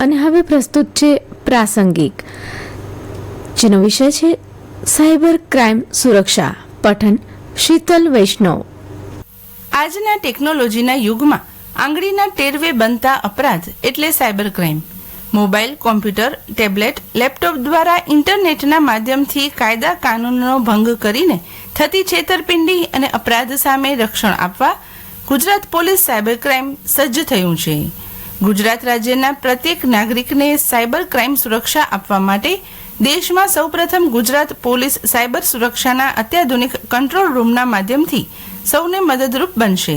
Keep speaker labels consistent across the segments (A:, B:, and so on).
A: અને હવે પ્રસ્તુત છે પ્રાસંગિક, જેનો વિષય છે સાયબર ક્રાઇમ સુરક્ષા, પઠન શીતલ વૈષ્ણવ.
B: આજના ટેકનોલોજીના યુગમાં આંગળીના ટેરવે બનતા અપરાધ એટલે cyber crime. Mobile, computer, tablet, laptop દ્વારા ઇન્ટરનેટના માધ્યમથી કાયદા કાનૂનનો ભંગ કરીને થતી છેતરપિંડી અને અપરાધ સામે રક્ષણ આપવા ગુજરાત પોલીસ સાયબર ક્રાઇમ સજ્જ થયું છે. ગુજરાત રાજ્યના પ્રત્યેક નાગરિકને સાયબર ક્રાઇમ સુરક્ષા આપવા માટે દેશમાં સૌપ્રથમ ગુજરાત પોલીસ સાયબર સુરક્ષાના અત્યાધુનિક કંટ્રોલ રૂમના માધ્યમથી સૌને મદદરૂપ બનશે.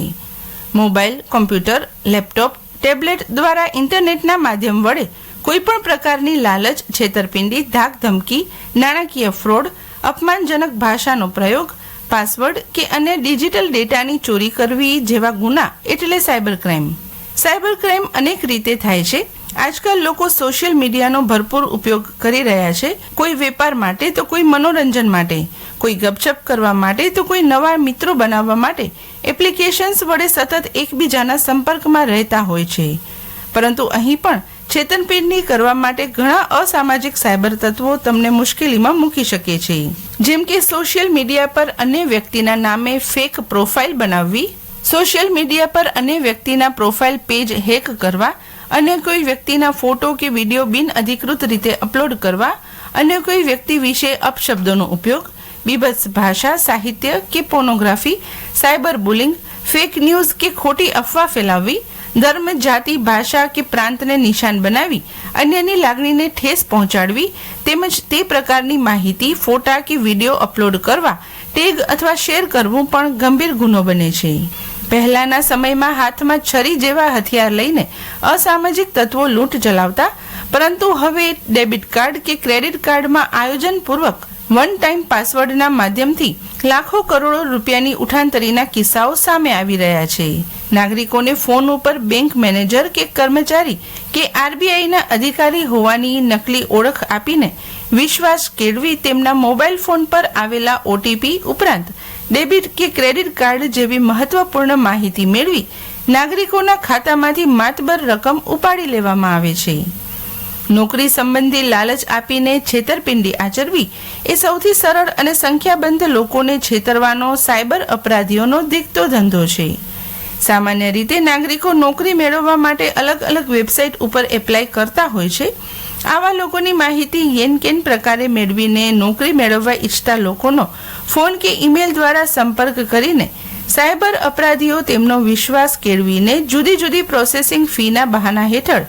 B: મોબાઈલ, કોમ્પ્યુટર, લેપટોપ, ટેબ્લેટ દ્વારા ઇન્ટરનેટના માધ્યમ વડે કોઈપણ પ્રકારની લાલચ, છેતરપિંડી ધાક ધમકી નાણાકીય ફ્રોડ, અપમાનજનક ભાષાનો પ્રયોગ, પાસવર્ડ કે અન્ય ડિજિટલ ડેટાની ચોરી કરવી જેવા ગુના એટલે સાયબર ક્રાઇમ. સાયબર ક્રાઇમ અનેક રીતે થાય છે. આજકાલ લોકો સોશિયલ મીડિયાનો ભરપૂર ઉપયોગ કરી રહ્યા છે. કોઈ વેપાર માટે તો કોઈ મનોરંજન માટે, કોઈ ગપચપ કરવા માટે તો કોઈ નવા મિત્રો બનાવવા માટે. એપ્લિકેશન્સ વડે સતત એકબીજાના સંપર્કમાં રહેતા હોય છે. પરંતુ અહીં પણ છેતરપિંડી કરવા માટે ઘણા અસામાજિક સાયબર તત્વો તમને મુશ્કેલીમાં મૂકી શકે છે. જેમ કે સોશિયલ મીડિયા પર અન્ય વ્યક્તિના નામે ફેક પ્રોફાઇલ બનાવવી સોશિયલ મીડિયા પર અન્ય વ્યક્તિના પ્રોફાઇલ પેજ હેક કરવા, અન્ય કોઈ વ્યક્તિના ફોટો કે વીડિયો બિન અધિકૃત રીતે અપલોડ કરવા, અન્ય કોઈ વ્યક્તિ વિશે અપશબ્દોનો ઉપયોગ, બીભત્સ ભાષા, સાહિત્ય કે pornography, cyber bullying, fake news કે ખોટી અફવા ફેલાવવી, ધર્મ, જાતિ, ભાષા કે પ્રાંતને નિશાન બનાવી, અન્યની લાગણીને ઠેસ પહોંચાડવી, તેમજ તે પ્રકારની માહિતી, ફોટા કે વીડિયો અપલોડ કરવા, ટેગ અથવા શેર કરવું પણ ગંભીર ગુનો બને છે. પહેલાના સમયમાં હાથમાં છરી જેવા હથિયાર લઈને અસામાજિક તત્વો લૂંટ ચલાવતા, પરંતુ હવે ડેબિટ કાર્ડ કે ક્રેડિટ કાર્ડમાં આયોજનપૂર્વક વન ટાઈમ પાસવર્ડના માધ્યમથી લાખો કરોડો રૂપિયાની ઉઠાંતરીના કિસ્સાઓ સામે આવી રહ્યા છે. નાગરિકોને ફોન ઉપર બેંક મેનેજર કે કર્મચારી કે આરબીઆઈના અધિકારી હોવાની નકલી ઓળખ આપીને વિશ્વાસ કેળવી તેમના મોબાઈલ ફોન પર આવેલા ઓટીપી ઉપરાંત ડેબિટ કે ક્રેડિટ કાર્ડ જેવી મહત્વપૂર્ણ માહિતી મેળવી નાગરિકોના ખાતામાંથી માતબર રકમ ઉપાડી લેવામાં આવે છે. નોકરી સંબંધી લાલચ આપીને છેતરપિંડી આચરવી એ સૌથી સરળ અને સંખ્યાબંધ લોકોને છેતરવાનો સાયબર અપરાધીઓનો દીખતો ધંધો છે. સામાન્ય રીતે નાગરિકો નોકરી મેળવવા માટે અલગ અલગ વેબસાઇટ ઉપર એપ્લાય કરતા હોય છે. આવા લોકોની માહિતી યેન કેન પ્રકારે મેળવીને નોકરી મેળવવા ઈચ્છતા લોકોનો ફોન કે ઈમેલ દ્વારા સંપર્ક કરીને સાયબર અપરાધીઓ તેમનો વિશ્વાસ કેળવીને જુદી જુદી પ્રોસેસિંગ ફીના બહાના હેઠળ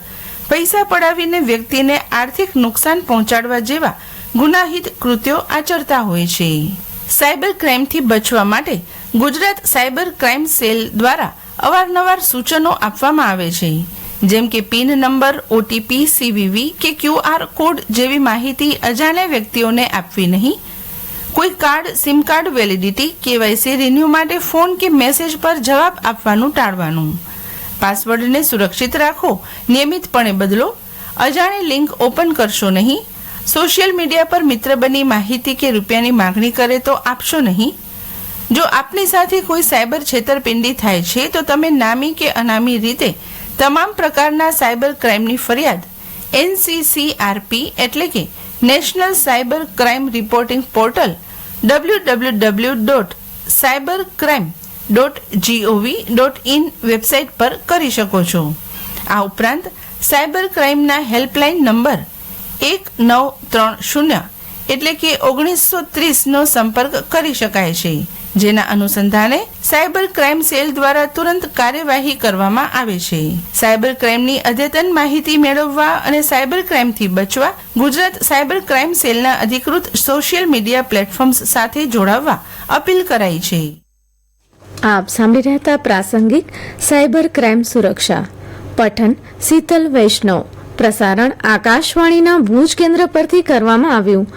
B: પૈસા પડાવીને વ્યક્તિને આર્થિક નુકસાન પહોંચાડવા જેવા ગુનાહિત કૃત્યો આચરતા હોય છે. સાયબર ક્રાઇમથી બચવા માટે ગુજરાત સાયબર ક્રાઇમ સેલ દ્વારા અવારનવાર સૂચનો આપવામાં આવે છે. જેમ કે પિન નંબર, ઓટીપી, સીવીવી કે ક્યુઆર કોડ જેવી માહિતી અજાણ્યા વ્યક્તિઓને આપવી નહીં કોઈ card, sim card validity, KYC, renew માટે ફોન કે મેસેજ પર જવાબ આપવાનું ટાળવાનું. પાસવર્ડને સુરક્ષિત રાખો, નિયમિતપણે બદલો, અજાણી લિંક ઓપન કરશો નહીં, સોશિયલ મીડિયા પર મિત્ર બની માહિતી કે રૂપિયાની માંગણી કરે તો આપશો નહીં. જો આપની સાથે કોઈ સાયબર છેતરપિંડી થાય છે, તો તમે નામી કે અનામી રીતે તમામ પ્રકારના સાયબર ક્રાઇમની ફરિયાદ, એનસીસીઆરપી એટલે કે national cyber crime reporting portal W W W dot cyber crime dot G O V dot in website પર કરી શકો છો. આ ઉપરાંત સાયબર ક્રાઇમના હેલ્પલાઇન નંબર એક નવ ત્રણ શૂન્ય એટલે કે ઓગણીસો ત્રીસનો સંપર્ક કરી શકાય છે. જેના અનુસંધાને સાયબર ક્રાઇમ સેલ દ્વારા તુરંત કાર્યવાહી કરવામાં આવે છે. સાયબર ક્રાઇમની અદ્યતન માહિતી મેળવવા અને સાયબર ક્રાઇમથી બચવા ગુજરાત સાયબર ક્રાઇમ સેલના અધિકૃત સોશિયલ મીડિયા પ્લેટફોર્મ્સ સાથે જોડાવવા અપીલ કરાઈ છે.
A: આપ સાંભળી રહ્યા હતા પ્રાસંગિક સાયબર ક્રાઇમ સુરક્ષા. પઠન, શીતલ, વૈષ્ણવ. પ્રસારણ આકાશવાણીના ભુજ કેન્દ્ર પરથી કરવામાં આવ્યું.